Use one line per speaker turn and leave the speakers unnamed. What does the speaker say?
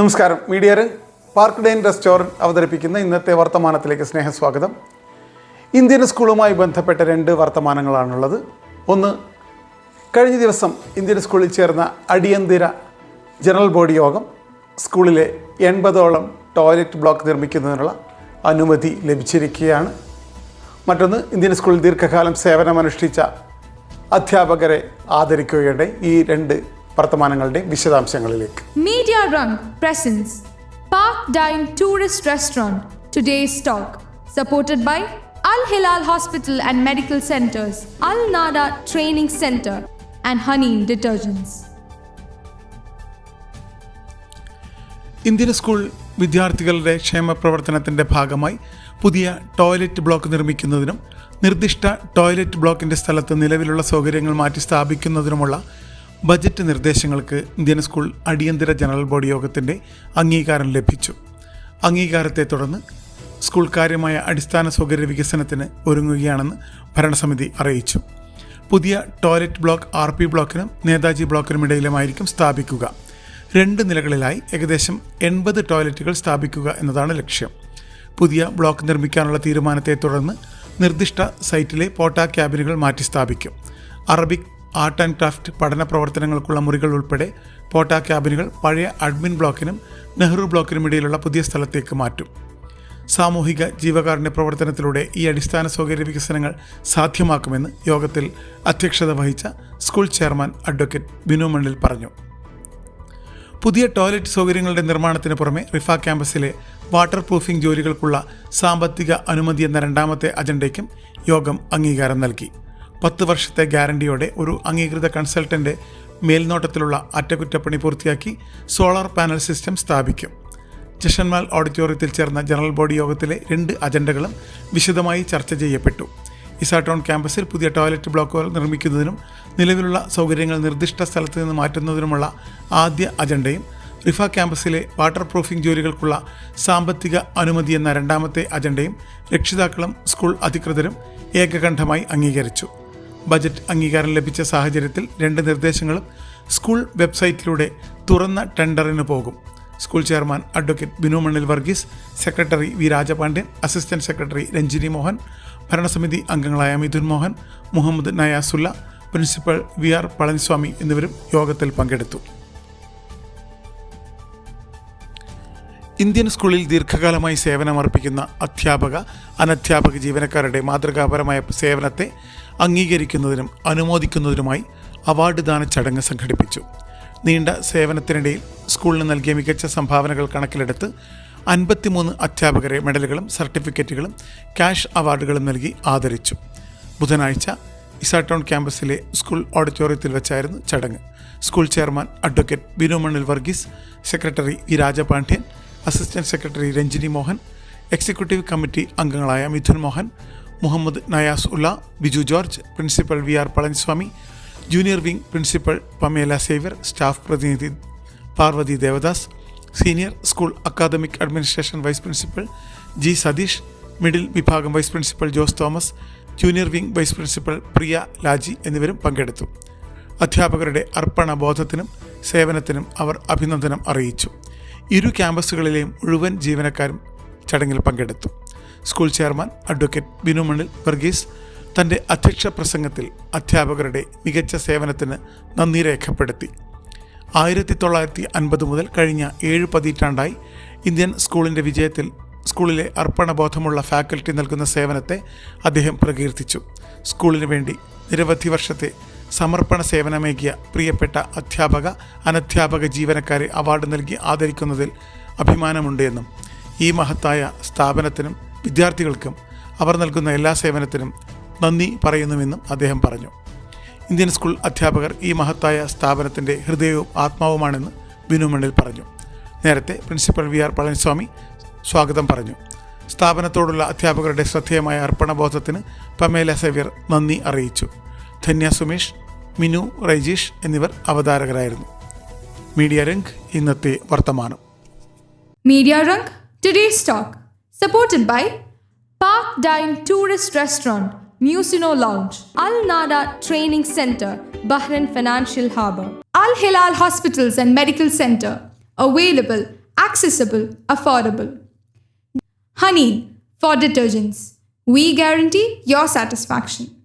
നമസ്കാരം. മീഡിയർ park Dain restaurant അവതരിപ്പിക്കുന്ന ഇന്നത്തെ വർത്തമാനത്തിലേക്ക് സ്നേഹസ്വാഗതം. ഇന്ത്യൻ സ്കൂളുമായി ബന്ധപ്പെട്ട രണ്ട് വർത്തമാനങ്ങളാണുള്ളത്. ഒന്ന് കഴിഞ്ഞ ദിവസം ഇന്ത്യൻ സ്കൂളിൽ ചേർന്ന അടിയന്തര ജനറൽ ബോഡി യോഗം സ്കൂളിലെ എൺപതോളം ടോയ്ലറ്റ് ബ്ലോക്ക് നിർമ്മിക്കുന്നതിനുള്ള അനുമതി ലഭിച്ചിരിക്കുകയാണ്. മറ്റൊന്ന് ഇന്ത്യൻ സ്കൂളിൽ ദീർഘകാലം സേവനമനുഷ്ഠിച്ച അധ്യാപകരെ ആദരിക്കുകയുണ്ടായി ഈ രണ്ട് വർത്തമാനങ്ങളുടെ വിശദാംശങ്ങളിലേക്ക്.
Media presents park dine tourist restaurant today stock supported by Al Hilal hospital and medical centres Al Nada training centre and honey detergents
Indian school വിദ്യാർത്ഥികളുടെ ക്ഷേമ പ്രവർത്തനത്തിന്റെ ഭാഗമായി പുതിയ ടോയ്ലറ്റ് ബ്ലോക്ക് നിർമ്മിക്കുന്നതിനും നിർദ്ദിഷ്ട ടോയ്ലറ്റ് ബ്ലോക്കിന്റെ സ്ഥലത്ത് നിലവിലുള്ള സൗകര്യങ്ങൾ മാറ്റി സ്ഥാപിക്കുന്നതിനുമുള്ള ബജറ്റ് നിർദ്ദേശങ്ങൾക്ക് ഇന്ത്യൻ സ്കൂൾ അടിയന്തര ജനറൽ ബോഡി യോഗത്തിന്റെ അംഗീകാരം ലഭിച്ചു. അംഗീകാരത്തെ തുടർന്ന് സ്കൂൾ കാര്യമായ അടിസ്ഥാന സൗകര്യ വികസനത്തിന് ഒരുങ്ങുകയാണെന്ന് ഭരണസമിതി അറിയിച്ചു. പുതിയ ടോയ്ലറ്റ് ബ്ലോക്ക് ആർ പി ബ്ലോക്കിനും നേതാജി ബ്ലോക്കിനും ഇടയിലുമായിരിക്കും സ്ഥാപിക്കുക. രണ്ട് നിലകളിലായി ഏകദേശം എൺപത് ടോയ്ലറ്റുകൾ സ്ഥാപിക്കുക എന്നതാണ് ലക്ഷ്യം. പുതിയ ബ്ലോക്ക് നിർമ്മിക്കാനുള്ള തീരുമാനത്തെ തുടർന്ന് നിർദ്ദിഷ്ട സൈറ്റിലെ പോട്ട ക്യാബിനുകൾ മാറ്റി സ്ഥാപിക്കും അറബിക് ആർട്ട് ആൻഡ് ക്രാഫ്റ്റ് പഠന പ്രവർത്തനങ്ങൾക്കുള്ള മുറികൾ ഉൾപ്പെടെ പോട്ട ക്യാബിനുകൾ പഴയ അഡ്മിൻ ബ്ലോക്കിനും നെഹ്റു ബ്ലോക്കിനും ഇടയിലുള്ള പുതിയ സ്ഥലത്തേക്ക് മാറ്റും. സാമൂഹിക ജീവകാരുണ്യ പ്രവർത്തനത്തിലൂടെ ഈ അടിസ്ഥാന സൗകര്യ വികസനങ്ങൾ സാധ്യമാക്കുമെന്ന് യോഗത്തിൽ അധ്യക്ഷത വഹിച്ച സ്കൂൾ ചെയർമാൻ അഡ്വക്കേറ്റ് ബിനു മണ്ണിൽ പറഞ്ഞു. പുതിയ ടോയ്ലറ്റ് സൗകര്യങ്ങളുടെ നിർമ്മാണത്തിന് പുറമെ റിഫ ക്യാമ്പസിലെ വാട്ടർ പ്രൂഫിംഗ് ജോലികൾക്കുള്ള സാമ്പത്തിക അനുമതി എന്ന രണ്ടാമത്തെ അജണ്ടയ്ക്കും യോഗം അംഗീകാരം നൽകി. പത്ത് വർഷത്തെ ഗ്യാരണ്ടിയോടെ ഒരു അംഗീകൃത കൺസൾട്ടന്റെ മേൽനോട്ടത്തിലുള്ള അറ്റകുറ്റപ്പണി പൂർത്തിയാക്കി സോളാർ പാനൽ സിസ്റ്റം സ്ഥാപിക്കും. ജഷന്മാൽ ഓഡിറ്റോറിയത്തിൽ ചേർന്ന ജനറൽ ബോഡി യോഗത്തിലെ രണ്ട് അജണ്ടകളും വിശദമായി ചർച്ച ചെയ്യപ്പെട്ടു. ഇസാട്ടോൺ ക്യാമ്പസിൽ പുതിയ ടോയ്ലറ്റ് ബ്ലോക്കുകൾ നിർമ്മിക്കുന്നതിനും നിലവിലുള്ള സൗകര്യങ്ങൾ നിർദ്ദിഷ്ട സ്ഥലത്ത് നിന്ന് മാറ്റുന്നതിനുമുള്ള ആദ്യ അജണ്ടയും റിഫ ക്യാമ്പസിലെ വാട്ടർ പ്രൂഫിംഗ് ജോലികൾക്കുള്ള സാമ്പത്തിക അനുമതി എന്ന രണ്ടാമത്തെ അജണ്ടയും രക്ഷിതാക്കളും സ്കൂൾ അധികൃതരും ഏകകണ്ഠമായി അംഗീകരിച്ചു. ബജറ്റ് അംഗീകാരം ലഭിച്ച സാഹചര്യത്തിൽ രണ്ട് നിർദ്ദേശങ്ങളും സ്കൂൾ വെബ്സൈറ്റിലൂടെ തുറന്ന ടെൻഡറിന് പോകും. School chairman advocate Binu Mannil Varghese secretary V Rajapandian assistant secretary Ranjini Mohan ഭരണസമിതി അംഗങ്ങളായ Mithun Mohan Muhammad Nayasulla principal V R Palaniswami എന്നിവരും യോഗത്തിൽ പങ്കെടുത്തു. ഇന്ത്യൻ സ്കൂളിൽ ദീർഘകാലമായി സേവനമർപ്പിക്കുന്ന അധ്യാപക അനധ്യാപക ജീവനക്കാരുടെ മാതൃകാപരമായ സേവനത്തെ അംഗീകരിക്കുന്നതിനും അനുമോദിക്കുന്നതിനുമായി അവാർഡ് ദാന ചടങ്ങ് സംഘടിപ്പിച്ചു. നീണ്ട സേവനത്തിനിടയിൽ സ്കൂളിന് നൽകിയ മികച്ച സംഭാവനകൾ കണക്കിലെടുത്ത് അൻപത്തിമൂന്ന് അധ്യാപകരെ മെഡലുകളും സർട്ടിഫിക്കറ്റുകളും ക്യാഷ് അവാർഡുകളും നൽകി ആദരിച്ചു. ബുധനാഴ്ച ഇസാടൗൺ ക്യാമ്പസിലെ സ്കൂൾ ഓഡിറ്റോറിയത്തിൽ വെച്ചായിരുന്നു ചടങ്ങ്. School chairman advocate Binu Mannil Varghese secretary V Rajapandian assistant secretary Ranjini Mohan executive committee അംഗങ്ങളായ മിഥുൻ മോഹൻ മുഹമ്മദ് നയാസ് ഉള്ള Biju George principal V R Palaniswami junior wing principal Pamela Xavier staff പ്രതിനിധി Parvathi Devadas senior school academic administration vice principal G Satheesh middle വിഭാഗം vice principal Jose Thomas junior wing vice principal Priya Laji എന്നിവരും പങ്കെടുത്തു. അധ്യാപകരുടെ അർപ്പണ ബോധത്തിനും സേവനത്തിനും അവർ അഭിനന്ദനം അറിയിച്ചു. ഇരു ക്യാമ്പസുകളിലെയും മുഴുവൻ ജീവനക്കാരും ചടങ്ങിൽ പങ്കെടുത്തു. School chairman advocate Binu Mannil Varghese തന്റെ അധ്യക്ഷ പ്രസംഗത്തിൽ അധ്യാപകരുടെ മികച്ച സേവനത്തിന് നന്ദി രേഖപ്പെടുത്തി. ആയിരത്തി തൊള്ളായിരത്തി അൻപത് മുതൽ കഴിഞ്ഞ ഏഴ് പതിറ്റാണ്ടായി ഇന്ത്യൻ സ്കൂളിന്റെ വിജയത്തിൽ സ്കൂളിലെ അർപ്പണബോധമുള്ള ഫാക്കൽറ്റി നൽകുന്ന സേവനത്തെ അദ്ദേഹം പ്രകീർത്തിച്ചു. സ്കൂളിന് വേണ്ടി നിരവധി വർഷത്തെ സമർപ്പണ സേവനമേകിയ പ്രിയപ്പെട്ട അധ്യാപക അനധ്യാപക ജീവനക്കാരെ അവാർഡ് നൽകി ആദരിക്കുന്നതിൽ അഭിമാനമുണ്ട് എന്നും ഈ മഹത്തായ സ്ഥാപനത്തിനും വിദ്യാർത്ഥികൾക്കും അവർ നൽകുന്ന എല്ലാ സേവനത്തിനും നന്ദി പറയുന്നുവെന്നും അദ്ദേഹം പറഞ്ഞു. ഇന്ത്യൻ സ്കൂൾ അധ്യാപകർ ഈ മഹത്തായ സ്ഥാപനത്തിന്റെ ഹൃദയവും ആത്മാവുമാണെന്ന് ബിനു മണ്ണിൽ പറഞ്ഞു. നേരത്തെ പ്രിൻസിപ്പൽ വി ആർ പളനിസ്വാമി സ്വാഗതം പറഞ്ഞു. സ്ഥാപനത്തോടുള്ള അധ്യാപകരുടെ ശ്രദ്ധേയമായ അർപ്പണബോധത്തിന് പമേല സേവ്യർ നന്ദി അറിയിച്ചു. ധന്യ സുമേഷ് മിനു റൈജീഷ് എന്നിവർ അവതാരകരായിരുന്നു. മീഡിയ രംഗ് ഇന്നത്തെ വർത്തമാനം.
Media Rung Today's Talk, supported by Park Dine Tourist Restaurant, Musino Lounge, Al Nada Training Center, Bahrain Financial Harbour, Al Hilal Hospitals and Medical Center, available accessible, affordable. Honey for detergents. We guarantee your satisfaction.